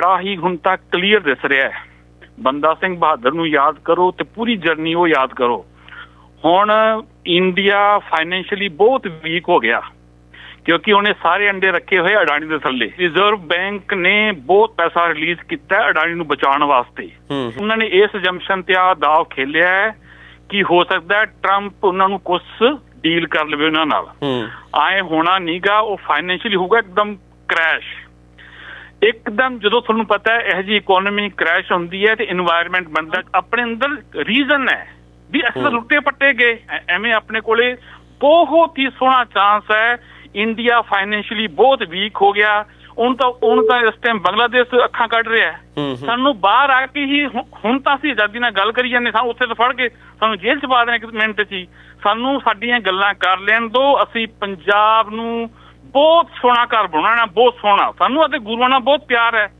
ਬੜਾ ਹੀ ਹੁਣ ਤੱਕ ਕਲੀਅਰ ਦਿਸ ਰਿਹਾ ਹੈ। ਬੰਦਾ ਸਿੰਘ ਬਹਾਦਰ ਨੂੰ ਯਾਦ ਕਰੋ ਤੇ ਪੂਰੀ ਜਰਨੀ ਉਹ ਯਾਦ ਕਰੋ। ਹੁਣ ਇੰਡੀਆ ਫਾਈਨੈਂਸ਼ੀਅਲੀ ਬਹੁਤ ਵੀਕ ਹੋ ਗਿਆ ਕਿਉਂਕਿ ਉਹਨੇ ਸਾਰੇ ਅੰਡੇ ਰੱਖੇ ਹੋਏ ਅਡਾਨੀ ਦੇ ਥੱਲੇ। ਰਿਜ਼ਰਵ ਬੈਂਕ ਨੇ ਬਹੁਤ ਪੈਸਾ ਰਿਲੀਜ਼ ਕੀਤਾ ਅਡਾਨੀ ਨੂੰ ਬਚਾਉਣ ਵਾਸਤੇ। ਉਹਨਾਂ ਨੇ ਇਸ ਜੰਮਸ਼ਨ ਤੇ ਆ ਦਾਅ ਖੇਲਿਆ ਹੈ ਕਿ ਹੋ ਸਕਦਾ ਹੈ ਟਰੰਪ ਉਹਨਾਂ ਨੂੰ ਕੁਝ ਡੀਲ ਕਰ ਲਵੇ ਉਹਨਾਂ ਨਾਲ। ਆਏ ਹੋਣਾ ਨਹੀਂਗਾ ਉਹ ਫਾਈਨੈਂਸ਼ੀਅਲੀ ਹੋਊਗਾ ਇੱਕਦਮ ਕ੍ਰੈਸ਼ ਇੱਕਦਮ ਜਦੋਂ ਤੁਹਾਨੂੰ ਪਤਾ ਹੈ ਇਹ ਜੀ ਇਕਨੋਮੀ ਕ੍ਰੈਸ਼ ਹੁੰਦੀ ਹੈ ਤੇ এনवायरमेंट ਬੰਦਾ ਆਪਣੇ ਅੰਦਰ ਰੀਜ਼ਨ ਹੈ ਵੀ ਅਸਲ ਲੁੱਟੇ ਪੱਟੇ ਗਏ। ਐਵੇਂ ਆਪਣੇ ਕੋਲੇ ਬਹੁਤ ਹੀ ਸੋਹਣਾ ਚਾਂਸ ਹੈ। ਇੰਡੀਆ ਫਾਈਨੈਂਸ਼ੀਅਲੀ ਬਹੁਤ ਵੀਕ ਹੋ ਗਿਆ। ਹੁਣ ਤਾਂ ਹੁਣ ਤਾਂ ਇਸ ਟਾਈਮ ਬੰਗਲਾਦੇਸ਼ ਅੱਖਾਂ ਕੱਢ ਰਿਹਾ ਸਾਨੂੰ ਬਾਹਰ ਆ ਕੇ ਹੀ ਹੁਣ ਤਾਂ ਅਸੀਂ ਆਜ਼ਾਦੀ ਨਾਲ ਗੱਲ ਕਰੀ ਜਾਂਦੇ ਸਾਨੂੰ ਉੱਥੇ ਤੋਂ ਫੜ ਕੇ ਸਾਨੂੰ ਜੇਲ੍ਹ ਚ ਪਾ ਦੇਣਾ ਇੱਕ ਮਿੰਟ ਚ ਹੀ। ਸਾਨੂੰ ਸਾਡੀਆਂ ਗੱਲਾਂ ਕਰ ਲੈਣ ਦੋ ਅਸੀਂ ਪੰਜਾਬ ਨੂੰ ਬਹੁਤ ਸੋਹਣਾ ਘਰ ਬਣਾਉਣਾ ਬਹੁਤ ਸੋਹਣਾ। ਸਾਨੂੰ ਅਤੇ ਗੁਰੂਆਂ ਨਾਲ ਬਹੁਤ ਪਿਆਰ ਹੈ।